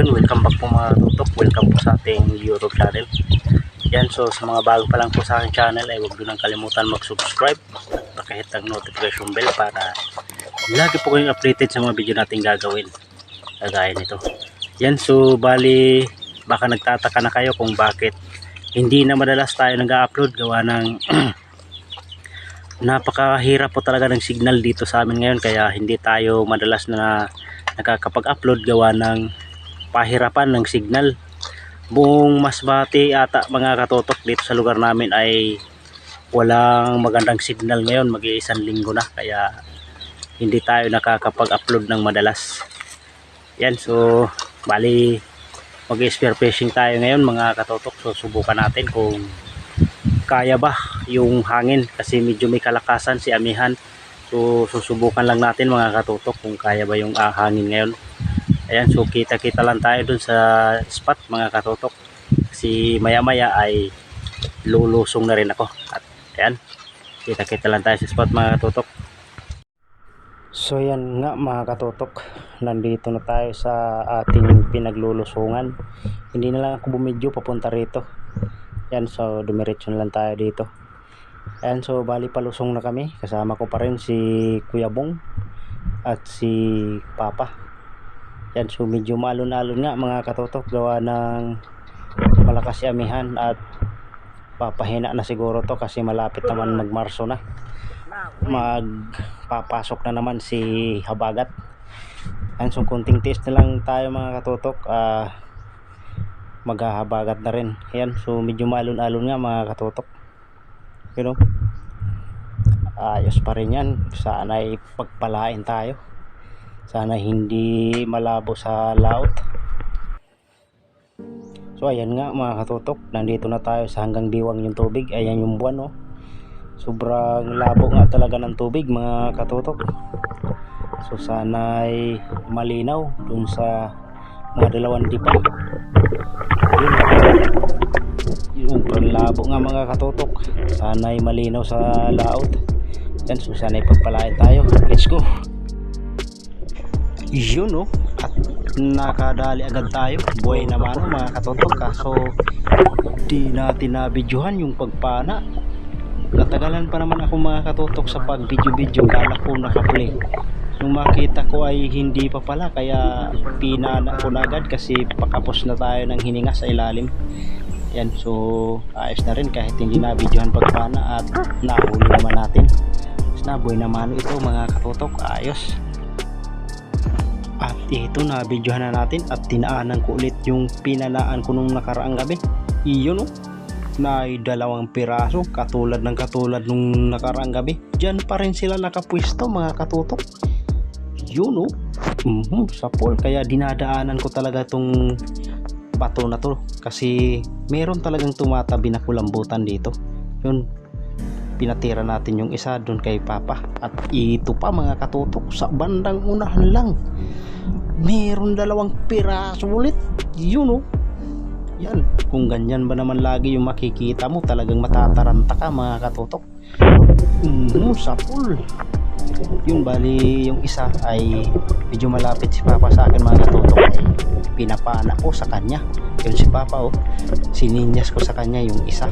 Yun, welcome back po mga tutok. Welcome po sa ating YouTube channel. Yan, so sa mga bago pa lang po sa aking channel ay huwag nang kalimutan mag-subscribe. Pakihit ang notification bell para lagi po kayong updated sa mga video natin gagawin. Kagaya nito. Yan, so bali baka nagtataka na kayo kung bakit hindi na madalas tayo nag-upload gawa ng napakahirap po talaga ng signal dito sa amin ngayon kaya hindi tayo madalas na nakakapag-upload gawa ng pahirapan ng signal. Buong masbati ata mga katotok dito sa lugar namin ay walang magandang signal ngayon. Mag iisang linggo na kaya hindi tayo nakakapag-upload ng madalas. Yan so bali mag spear fishing tayo ngayon mga katotok. So subukan natin kung kaya ba yung hangin kasi medyo may kalakasan si amihan. So susubukan lang natin mga katutok kung kaya ba yung ah, hangin ngayon ayan so kita kita lang tayo dun sa spot mga katutok kasi maya maya ay lulusong na rin ako at ayan kita kita lang tayo sa spot mga katutok so yan nga mga katutok nandito na tayo sa ating pinaglulusungan hindi na lang ako bumidyo papunta rito yan, so dumiretso na lang tayo dito. Ayan, so bali palusong na kami. Kasama ko pa rin si Kuya Bong at si Papa. Yan, so medyo malon-alon nga mga katotok gawa ng malakas si amihan at papahina na siguro to kasi malapit naman magmarso na. Magpapasok na naman si Habagat. Yan, so kunting test na lang tayo mga katotok. Ah, maghahabagat na rin ayan so medyo malon-alon nga mga katutok you know ayos pa rin yan sana ay pagpalain tayo sana hindi malabo sa laot. So ayan nga mga katutok. Nandito na tayo sa hanggang diwang yung tubig. Ayan yung buwan oh. sobrang labo nga talaga ng tubig mga katutok. So sana ay malinaw dun sa mga dalawang dipa. Yung panlabo nga mga katutok. Sana'y malinaw sa laot. Yan so sana'y pagpalain tayo. Let's go yun no? At nakadali agad tayo. Buhay naman no, mga katutok kaso di natin nabidyohan yung pagpana. Natagalan pa naman ako mga katutok sa pag video video kala ko nakaplay. Nung makita ko ay hindi pa pala kaya pinana ko na agad kasi pakapos na tayo ng hininga sa ilalim. Yan so ayos na rin kahit hindi na videohan pagpana at nahuli naman natin. Mas naboy naman ito mga katutok ayos at ito na videohan na natin at tinaanan ko ulit yung pinanaan ko nung nakaraang gabi. Iyon o na ay dalawang piraso katulad ng katulad nung nakaraang gabi. Dyan pa rin sila nakapwesto mga katutok. Yun o mm sa pool. Kaya dinadaanan ko talaga tong bato na to. Kasi meron talagang tumatabi na kulambutan dito. Yun pinatira natin yung isa doon kay Papa. At ito pa mga katutok sa bandang unahan lang. Meron dalawang piraso ulit. Yun o yan. Kung ganyan ba naman lagi yung makikita mo talagang matataranta ka mga katutok. Mm, sa pool. Yun bali yung isa ay medyo malapit si Papa sa akin mga katutok. Ay pinapana ko sa kanya. Yun si Papa oh. Sininyas ko sa kanya yung isa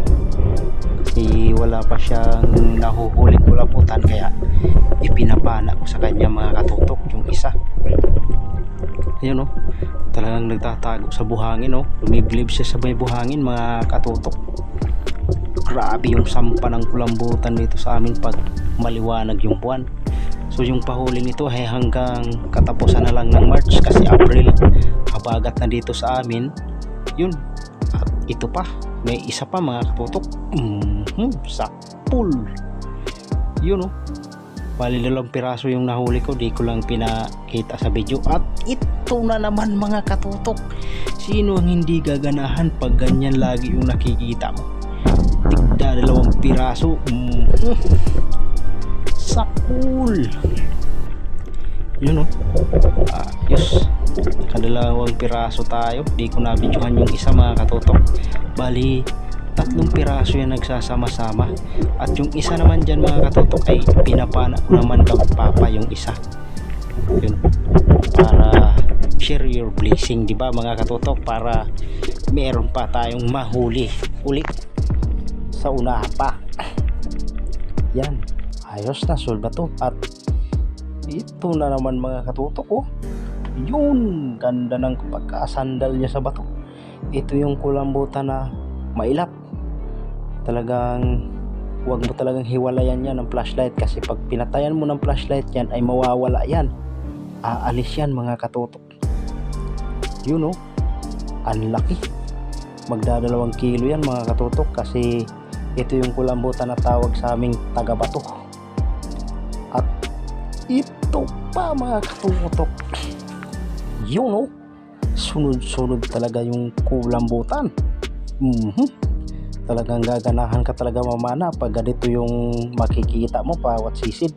kasi wala pa siyang nahuhuling kulaputan kaya ipinapana ko sa kanya mga katutok yung isa. Ayun oh. Talagang nagtatago sa buhangin oh. Lumiblib siya sa may buhangin mga katutok. Grabe yung sampa ng kulambutan dito sa amin pag maliwanag yung buwan. So yung pahuli nito ay hanggang katapusan na lang ng March kasi April habagat na dito sa amin. Yun at ito pa may isa pa mga katutok. Mm -hmm, sa pool. Yun oh. Bali dalawang piraso yung nahuli ko. Di ko lang pinakita sa video. At ito na naman mga katutok. Sino ang hindi gaganahan pag ganyan lagi yung nakikita mo? Tigda dalawang piraso. Mm sa pool. Yun oh. Ayos kadalawang piraso tayo. Di ko nabidyohan yung isa mga katutok. Bali tatlong piraso yan nagsasama-sama at yung isa naman dyan mga katutok ay pinapana ko naman kang papa yung isa yun para share your blessing, di ba mga katutok para meron pa tayong mahuli ulit sa unahan pa. Yan, ayos na solve na to at ito na naman mga katutok oh. Yun, ganda ng pagkasandal niya sa bato. Ito yung kulambutan na mailap. Talagang huwag mo talagang hiwalayan yan ng flashlight kasi pag pinatayan mo ng flashlight yan ay mawawala yan. Aalis yan mga katutok. Yun oh, ang laki. Magdadalawang kilo yan mga katutok kasi ito yung kulambutan na tawag sa aming tagabato. At ito pa mga katutok. Yun oh, sunod-sunod talaga yung kulambutan. Mhm. Talagang gaganahan ka talaga mamana pag ganito yung makikita mo bawat sisid.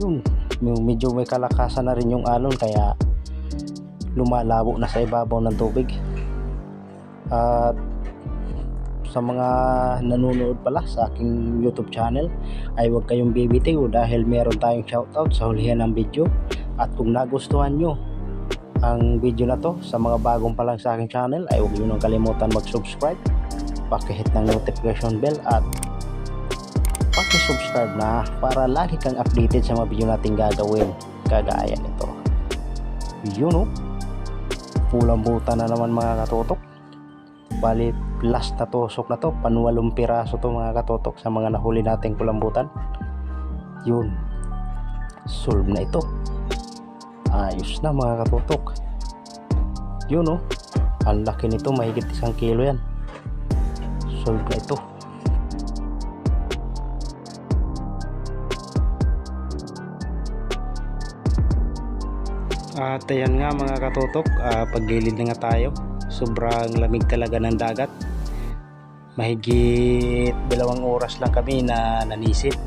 Yun, medyo may kalakasan na rin yung alon kaya lumalabo na sa ibabaw ng tubig. At sa mga nanonood pala sa aking YouTube channel ay huwag kayong bibitiw dahil meron tayong shoutout sa hulihan ng video at kung nagustuhan nyo ang video na to sa mga bagong pa lang sa aking channel ay huwag nyo nang kalimutan mag-subscribe pakihit ng notification bell at pakisubscribe na para lagi kang updated sa mga video natin gagawin. Kagaya nito. Yun o pulambutan na naman mga katutok bali last na tusok na to. Panwalong piraso to mga katutok sa mga nahuli nating kulambutan yun. Solve na ito. Ayos na mga katutok yun oh. Ang laki nito mahigit isang kilo yan solve na ito. At ayan nga mga katutok ah, paggilid na nga tayo. Sobrang lamig talaga ng dagat. Mahigit dalawang oras lang kami na nanisit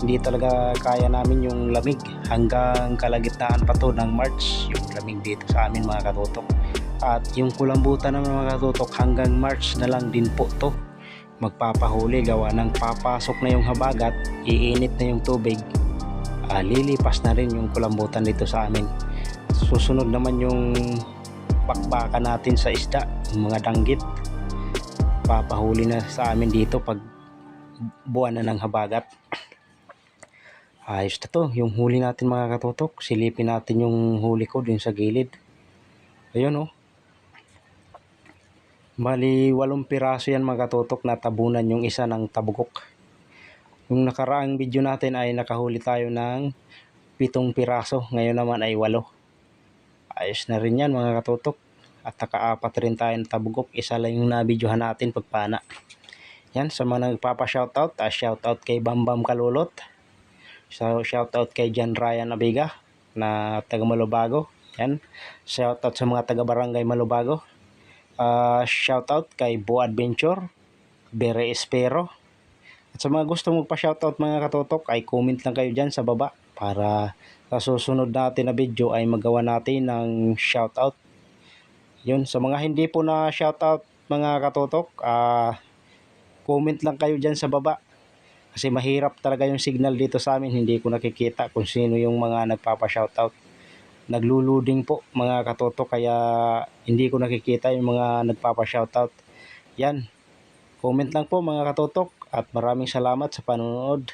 hindi talaga kaya namin yung lamig. Hanggang kalagitnaan pa to ng March yung lamig dito sa amin mga katutok at yung kulambutan ng mga katutok hanggang March na lang din po to. Magpapahuli gawa ng papasok na yung habagat iinit na yung tubig. Ah, lilipas na rin yung kulambutan dito sa amin. Susunod naman yung bakbakan natin sa isda yung mga danggit. Papahuli na sa amin dito pag buwan na ng habagat ayos na to. Yung huli natin mga katutok silipin natin yung huli ko dun sa gilid. Ayun oh bali walong piraso yan mga katutok na tabunan yung isa ng tabugok yung nakaraang video natin ay nakahuli tayo ng pitong piraso. Ngayon naman ay walo. Ayos na rin yan mga katutok. At nakaapat rin tayo ng tabugok isa lang yung nabidyohan natin pagpana. Yan sa mga nagpapa-shoutout ah, shoutout kay Bambam Kalulot. So shoutout kay Jan Ryan Abiga na taga Malubago. Yan shoutout sa mga taga Barangay Malubago Ah, shoutout kay Bo Adventure Bere Espero at sa mga gusto magpa-shoutout mga katotok ay comment lang kayo dyan sa baba para sa susunod natin na video ay magawa natin ng shoutout. Yun, sa mga hindi po na shoutout mga katotok, ah comment lang kayo dyan sa baba. Kasi mahirap talaga yung signal dito sa amin, hindi ko nakikita kung sino yung mga nagpapa-shoutout. Nagluluding po mga katotok kaya hindi ko nakikita yung mga nagpapa-shoutout. Yan, comment lang po mga katotok at maraming salamat sa panonood.